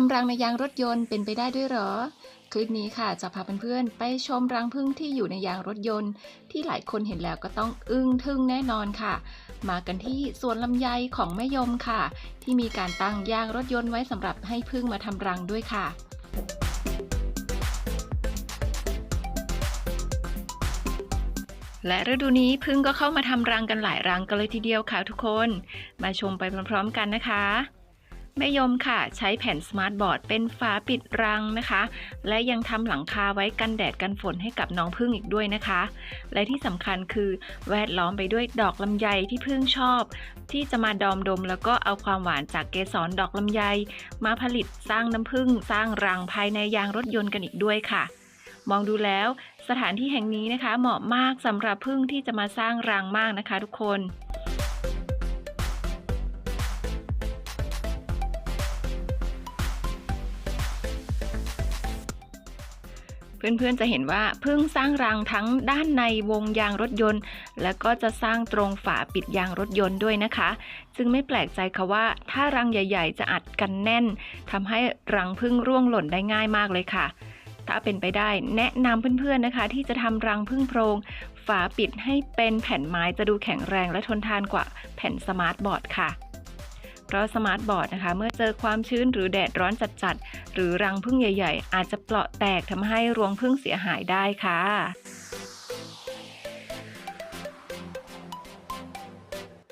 ทำรังในยางรถยนต์เป็นไปได้ด้วยหรอ คลิปนี้ค่ะจะพาเพื่อนๆไปชมรังผึ้งที่อยู่ในยางรถยนต์ ที่หลายคนเห็นแล้วก็ต้องอึ้งทึ่งแน่นอนค่ะ มากันที่สวนลำไยของแม่ยมค่ะ ที่มีการตั้งยางรถยนต์ไว้สำหรับให้ผึ้งมาทำรังด้วยค่ะและฤดูนี้พึ่งก็เข้ามาทำรังกันหลายรังกันเลยทีเดียวค่ะทุกคน มาชมไปพร้อมๆกันนะคะ แม่ยมค่ะ ใช้แผ่นสมาร์ทบอร์ดเป็นฝาปิดรังนะคะ และยังทำหลังคาไว้กันแดดกันฝนให้กับน้องพึ่งอีกด้วยนะคะ และที่สำคัญคือแวดล้อมไปด้วยดอกลำไยที่พึ่งชอบ ที่จะมาดอมดม แล้วก็เอาความหวานจากเกสรดอกลำไย มาผลิตสร้างน้ำผึ้งสร้างรังภายในยางรถยนต์กันอีกด้วยค่ะ มองดูแล้วสถานที่แห่งนี้นะคะ เหมาะมากสำหรับพึ่งที่จะมาสร้างรังมากนะคะ ทุกคน เพื่อนๆจะเห็นว่าพึ่งสร้างรังทั้งด้านในวงยางรถยนต์ และก็จะสร้างตรงฝาปิดยางรถยนต์ด้วยนะคะ จึงไม่แปลกใจค่ะว่า ถ้ารังใหญ่ ๆ จะอัดกันแน่นทำให้รังพึ่งร่วงหล่นได้ง่ายมากเลยค่ะ ถ้าเป็นไปได้แนะนำเพื่อนๆนะคะ ที่จะทำรังพึ่งโพรงฝาปิดให้เป็นแผ่นไม้จะดูแข็งแรงและทนทานกว่าแผ่นสมาร์ทบอร์ดค่ะเพราะสมาร์ทบอร์ดนะคะ เมื่อเจอความชื้นหรือแดดร้อนจัดๆ หรือรังพึ่งใหญ่ ๆ อาจจะเปราะแตกทำให้รวงพึ่งเสียหายได้ค่ะ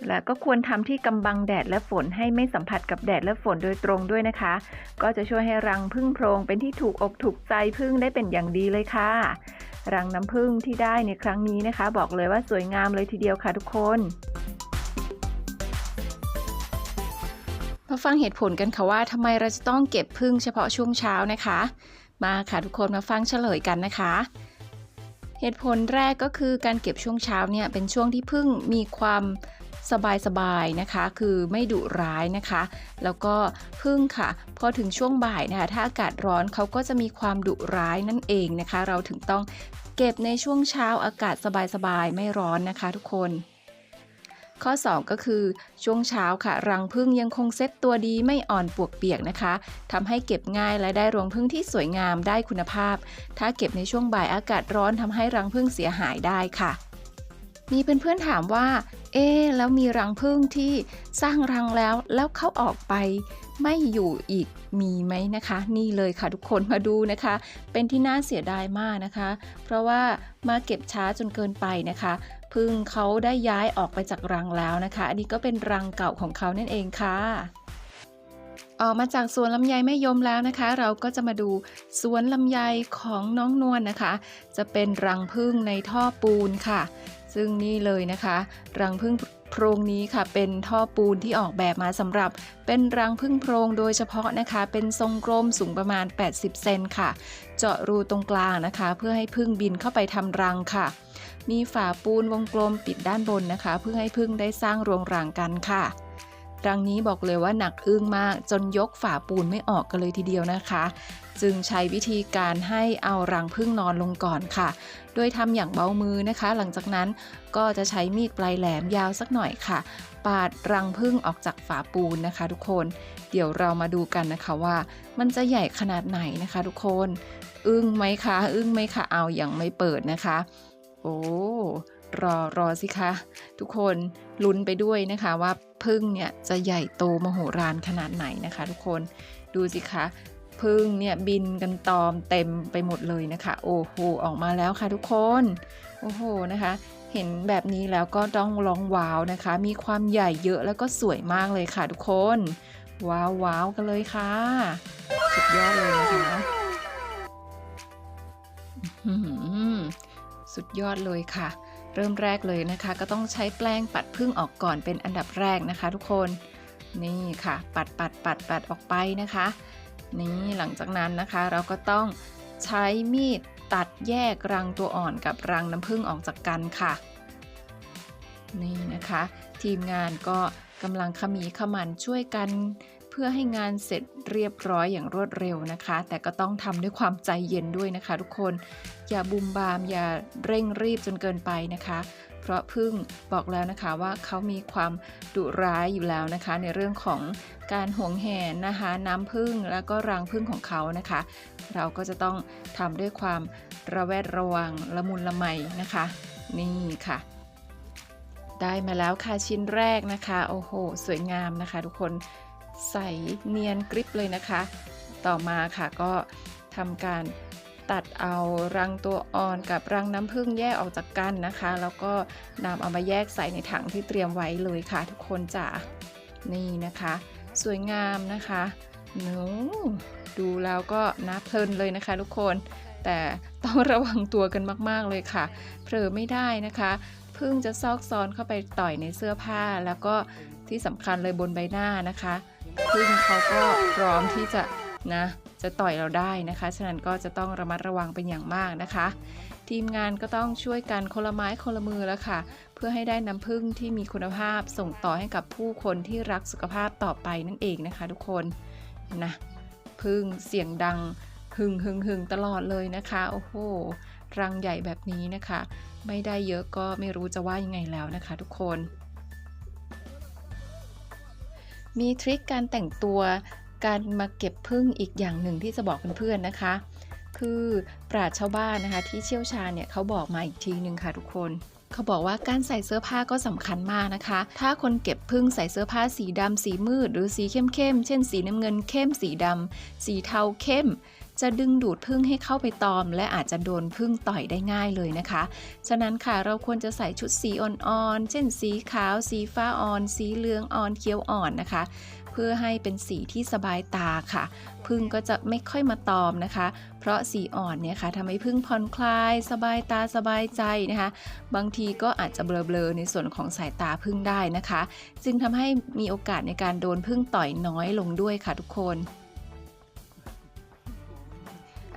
และก็ควรทำที่กำบังแดดและฝนให้ไม่สัมผัสกับแดดและฝนโดยตรงด้วยนะคะ ก็จะช่วยให้รังพึ่งโพรงเป็นที่ถูกอกถูกใจพึ่งได้เป็นอย่างดีเลยค่ะ รังน้ำผึ้งที่ได้ในครั้งนี้นะคะ บอกเลยว่าสวยงามเลยทีเดียวค่ะทุกคน มาฟังเหตุผลกันค่ะว่าทำไมเราจะต้องเก็บพึ่งเฉพาะช่วงเช้านะคะ มาค่ะทุกคนมาฟังเฉลยกันนะคะ เหตุผลแรกก็คือการเก็บช่วงเช้าเนี่ยเป็นช่วงที่พึ่งมีความสบายๆนะคะ คือไม่ดุร้ายนะคะ แล้วก็พึ่งค่ะ พอถึงช่วงบ่ายนะคะ ถ้าอากาศร้อนเขาก็จะมีความดุร้ายนั่นเองนะคะ เราถึงต้องเก็บในช่วงเช้าอากาศสบายๆ ไม่ร้อนนะคะ ทุกคน ข้อ 2 ก็คือ ช่วงเช้าค่ะ รังผึ้งยังคงเซ็ตตัวดีไม่อ่อนปวกเปียกนะคะทำให้เก็บง่ายและได้รวงผึ้งที่สวยงามได้คุณภาพ ถ้าเก็บในช่วงบ่ายอากาศร้อนทำให้รังผึ้งเสียหายได้ค่ะ มีเพื่อนๆถามว่า เอ๊แล้วมีรังผึ้งที่สร้างรังแล้วแล้วเขาออกไป ไม่อยู่อีกมีไหมนะคะ นี่เลยค่ะทุกคนมาดูนะคะ เป็นที่น่าเสียดายมากนะคะ เพราะว่ามาเก็บช้าจนเกินไปนะคะพึ่งเขาได้ย้ายออกไปจากรังแล้วนะคะ อันนี้ก็เป็นรังเก่าของเขานั่นเองค่ะออกมาจากสวนลำไยแม่ยมแล้วนะคะ เราก็จะมาดูสวนลำไยของน้องนวลนะคะ จะเป็นรังพึ่งในท่อปูนค่ะ ซึ่งนี่เลยนะคะ รังพึ่งโพรงนี้ค่ะ เป็นท่อปูนที่ออกแบบมาสำหรับ เป็นรังพึ่งโพรงโดยเฉพาะนะคะ เป็นทรงกลมสูงประมาณ 80 เซนค่ะ เจาะรูตรงกลางนะคะ เพื่อให้พึ่งบินเข้าไปทำรังค่ะ มีฝาปูนวงกลมปิดด้านบนนะคะ เพื่อให้พึ่งได้สร้างรวงรังกันค่ะ รังนี้บอกเลยว่าหนักอึ้งมากจนยกฝาปูนไม่ออกกันเลยทีเดียวนะคะ จึงใช้วิธีการให้เอารังพึ่งนอนลงก่อนค่ะ โดยทำอย่างเบามือนะคะ หลังจากนั้นก็จะใช้มีดปลายแหลมยาวสักหน่อยค่ะ ปาดรังพึ่งออกจากฝาปูนนะคะ ทุกคน เดี๋ยวเรามาดูกันนะคะว่า มันจะใหญ่ขนาดไหนนะคะ ทุกคน อึ้งไหมคะ อึ้งไหมคะ เอาอย่างไม่เปิดนะคะ โอ้ รอรอสิคะ ทุกคนลุ้นไปด้วยนะคะว่าพึ่งเนี่ยจะใหญ่โตมโหฬารขนาดไหนนะคะ ทุกคนดูสิคะพึ่งเนี่ยบินกันตอมเต็มไปหมดเลยนะคะ โอ้โหออกมาแล้วค่ะทุกคนโอ้โหนะคะ เห็นแบบนี้แล้วก็ต้องร้องว้าวนะคะ มีความใหญ่เยอะแล้วก็สวยมากเลยค่ะ ทุกคน ว้าวว้าวกันเลยค่ะ สุดยอดเลยนะคะสุดยอดเลยค่ะ เริ่มแรกเลยนะคะ ก็ต้องใช้แปรงปัดพึ่งออกก่อนเป็นอันดับแรกนะคะ ทุกคนนี่ค่ะ ปัดปัดปัดปัดออกไปนะคะ นี่หลังจากนั้นนะคะ เราก็ต้องใช้มีดตัดแยกรังตัวอ่อนกับรังน้ำผึ้งออกจากกันค่ะ นี่นะคะ ทีมงานก็กำลังขมีขมันช่วยกัน พื่อให้งานเสร็จเรียบร้อยอย่างรวดเร็วนะคะ แต่ก็ต้องทำด้วยความใจเย็นด้วยนะคะ ทุกคนอย่าบุมบาม อย่าเร่งรีบจนเกินไปนะคะ เพราะพึ่งบอกแล้วนะคะว่าเขามีความดุร้ายอยู่แล้วนะคะ ในเรื่องของการหวงแหนนะคะ น้ำพึ่งแล้วก็รังพึ่งของเขานะคะ เราก็จะต้องทำด้วยความระแวดระวังละมุนละไมนะคะ นี่ค่ะได้มาแล้วค่ะชิ้นแรกนะคะ โอ้โห สวยงามนะคะ ทุกคน ใสเนียนกริบเลยนะคะ ต่อมาค่ะก็ทำการตัดเอารังตัวอ่อนกับรังน้ำผึ้งแยกออกจากกันนะคะ แล้วก็นำเอามาแยกใส่ในถังที่เตรียมไว้เลยค่ะทุกคนจ๋านี่นะคะ สวยงามนะคะหนูดูแล้วก็น่าเพลินเลยนะคะ ทุกคน แต่ต้องระวังตัวกันมาก ๆ เลยค่ะ เผลอไม่ได้นะคะพึ่งจะซอกซอนเข้าไปต่อยในเสื้อผ้า แล้วก็ที่สำคัญเลยบนใบหน้านะคะ พึ่งเขาก็พร้อมที่จะนะจะต่อยเราได้นะคะ ฉะนั้นก็จะต้องระมัดระวังเป็นอย่างมากนะคะ ทีมงานก็ต้องช่วยกันคนละไม้คนละมือแล้วค่ะ เพื่อให้ได้น้ำผึ้งที่มีคุณภาพส่งต่อให้กับผู้คนที่รักสุขภาพต่อไปนั่นเองนะคะ ทุกคนนะพึ่งเสียงดังหึงหึงหึงตลอดเลยนะคะ โอ้โหรังใหญ่แบบนี้นะคะ ไม่ได้เยอะก็ไม่รู้จะว่ายังไงแล้วนะคะ ทุกคน มีทริคการแต่งตัวการมาเก็บพึ่งอีกอย่างหนึ่งที่จะบอกเพื่อนๆนะคะ คือปราชญ์ชาวบ้านนะคะที่เชี่ยวชาญเนี่ยเขาบอกมาอีกทีหนึ่งค่ะทุกคน เขาบอกว่าการใส่เสื้อผ้าก็สำคัญมากนะคะ ถ้าคนเก็บพึ่งใส่เสื้อผ้าสีดำสีมืด หรือสีเข้มๆ เช่น สีน้ำเงินเข้ม สีดำสีเทาเข้ม จะดึงดูดพึ่งให้เข้าไปตอม และอาจจะโดนพึ่งต่อยได้ง่ายเลยนะคะ ฉะนั้นค่ะเราควรจะใส่ชุดสีอ่อนๆ เช่น สีขาว สีฟ้าอ่อน สีเหลืองอ่อน เขียวอ่อนนะคะ เพื่อให้เป็นสีที่สบายตาค่ะพึ่งก็จะไม่ค่อยมาตอมนะคะ เพราะสีอ่อนเนี่ยค่ะทำให้พึ่งผ่อนคลาย สบายตาสบายใจนะคะ บางทีก็อาจจะเบลอๆในส่วนของสายตาพึ่งได้นะคะ จึงทำให้มีโอกาสในการโดนพึ่งต่อยน้อยลงด้วยค่ะทุกคน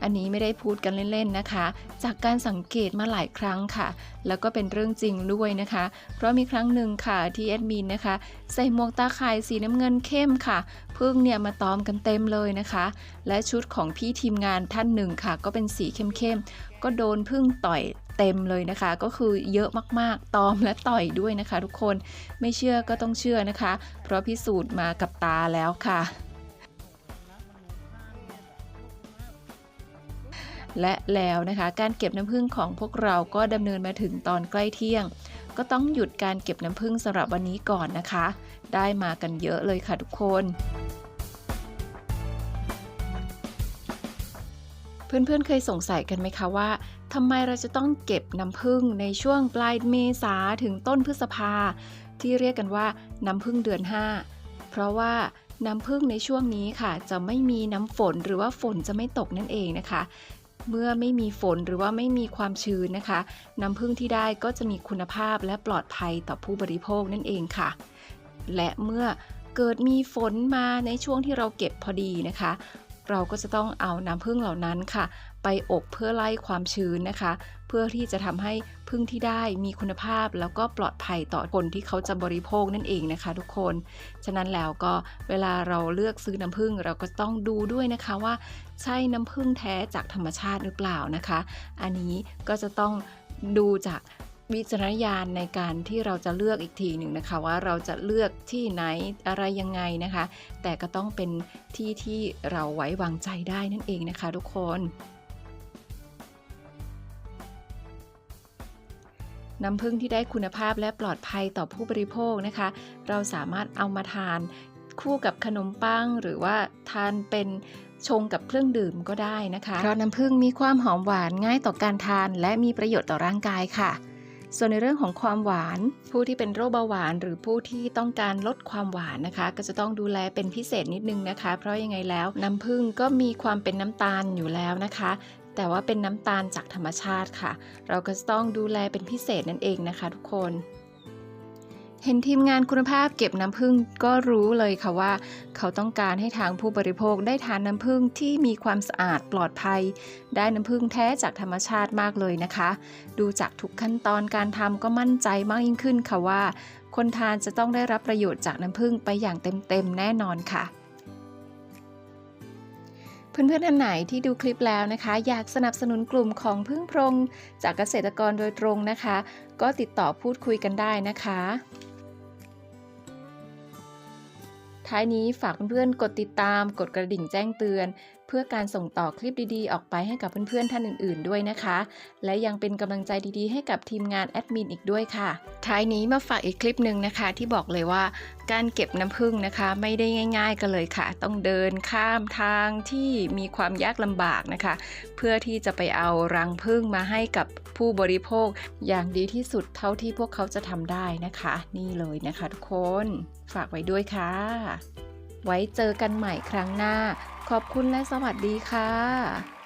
อันนี้ไม่ได้พูดกันเล่นๆนะคะ จากการสังเกตมาหลายครั้งค่ะ แล้วก็เป็นเรื่องจริงด้วยนะคะ เพราะมีครั้งหนึ่งค่ะที่แอดมินนะคะ ใส่หมวกตาข่ายสีน้ำเงินเข้มค่ะพึ่งเนี่ยมาตอมกันเต็มเลยนะคะ และชุดของพี่ทีมงานท่านหนึ่งค่ะ ก็เป็นสีเข้มๆก็โดนพึ่งต่อยเต็มเลยนะคะ ก็คือเยอะมากๆ ตอมและต่อยด้วยนะคะ ทุกคนไม่เชื่อก็ต้องเชื่อนะคะ เพราะพิสูจน์มากับตาแล้วค่ะ และแล้วนะคะการเก็บน้ำผึ้งของพวกเราก็ดำเนินมาถึงตอนใกล้เที่ยง ก็ต้องหยุดการเก็บน้ำผึ้งสำหรับวันนี้ก่อนนะคะ ได้มากันเยอะเลยค่ะทุกคนเพื่อนๆ เคยสงสัยกันไหมคะว่าทำไมเราจะต้องเก็บน้ำผึ้งในช่วงปลายเมษาถึงต้นพฤษภา ที่เรียกกันว่าน้ำผึ้งเดือน 5 เพราะว่าน้ำผึ้งในช่วงนี้ค่ะ จะไม่มีน้ำฝนหรือว่าฝนจะไม่ตกนั่นเองนะคะ เมื่อไม่มีฝนหรือว่าไม่มีความชื้นนะคะ น้ำผึ้งที่ได้ก็จะมีคุณภาพและปลอดภัยต่อผู้บริโภคนั่นเองค่ะ และเมื่อเกิดมีฝนมาในช่วงที่เราเก็บพอดีนะคะ เราก็จะต้องเอาน้ำผึ้งเหล่านั้นค่ะ ไปอบเพื่อไล่ความชื้นนะคะ เพื่อที่จะทำให้ผึ้งที่ได้มีคุณภาพแล้วก็ปลอดภัยต่อคนที่เขาจะบริโภคนั่นเองนะคะ ทุกคน ฉะนั้นแล้วก็เวลาเราเลือกซื้อน้ำผึ้งเราก็ต้องดูด้วยนะคะว่า ใช่น้ำผึ้งแท้จากธรรมชาติหรือเปล่านะคะ อันนี้ก็จะต้องดูจาก วิจารณญาณในการที่เราจะเลือกอีกทีหนึ่งนะคะ ว่าเราจะเลือกที่ไหนอะไรยังไงนะคะ แต่ก็ต้องเป็นที่ที่เราไว้วางใจได้นั่นเองนะคะทุกคนน้ำผึ้งที่ได้คุณภาพและปลอดภัยต่อผู้บริโภคนะคะ เราสามารถเอามาทานคู่กับขนมปังหรือว่าทานเป็นชงกับเครื่องดื่มก็ได้นะคะ เพราะน้ำผึ้งมีความหอมหวานง่ายต่อการทาน และมีประโยชน์ต่อร่างกายค่ะ ส่วนในเรื่องของความหวาน ผู้ที่เป็นโรคเบาหวานหรือผู้ที่ต้องการลดความหวานนะคะ ก็จะต้องดูแลเป็นพิเศษนิดนึงนะคะ เพราะยังไงแล้วน้ำผึ้งก็มีความเป็นน้ำตาลอยู่แล้วนะคะแต่ว่าเป็นน้ำตาลจากธรรมชาติค่ะ เราก็จะต้องดูแลเป็นพิเศษนั่นเองนะคะทุกคน เห็นทีมงานคุณภาพเก็บน้ำผึ้งก็รู้เลยค่ะว่า เขาต้องการให้ทางผู้บริโภคได้ทานน้ำผึ้งที่มีความสะอาดปลอดภัย ได้น้ำผึ้งแท้จากธรรมชาติมากเลยนะคะ ดูจากทุกขั้นตอนการทำก็มั่นใจมากยิ่งขึ้นค่ะว่า คนทานจะต้องได้รับประโยชน์จากน้ำผึ้งไปอย่างเต็มๆแน่นอนค่ะเพื่อนๆท่านไหนที่ดูคลิปแล้วนะคะ อยากสนับสนุนกลุ่มของพึ่งพรงจากเกษตรกรโดยตรงนะคะ ก็ติดต่อพูดคุยกันได้นะคะ ท้ายนี้ฝากเพื่อนๆกดติดตาม กดกระดิ่งแจ้งเตือน เพื่อการส่งต่อคลิปดีๆ ออกไปให้กับเพื่อนๆท่านอื่นๆด้วยนะคะ และยังเป็นกำลังใจดีๆ ให้กับทีมงานแอดมินอีกด้วยค่ะ ท้ายนี้มาฝากอีกคลิปหนึ่งนะคะ ที่บอกเลยว่าการเก็บน้ำผึ้งนะคะ ไม่ได้ง่าย ๆ กันเลยค่ะ ต้องเดินข้ามทางที่มีความยากลำบากนะคะ เพื่อที่จะไปเอารังผึ้งมาให้กับผู้บริโภคอย่างดีที่สุดเท่าที่พวกเขาจะทำได้นะคะ นี่เลยนะคะทุกคน ฝากไว้ด้วยค่ะ ไว้เจอกันใหม่ครั้งหน้า ขอบคุณและสวัสดีค่ะ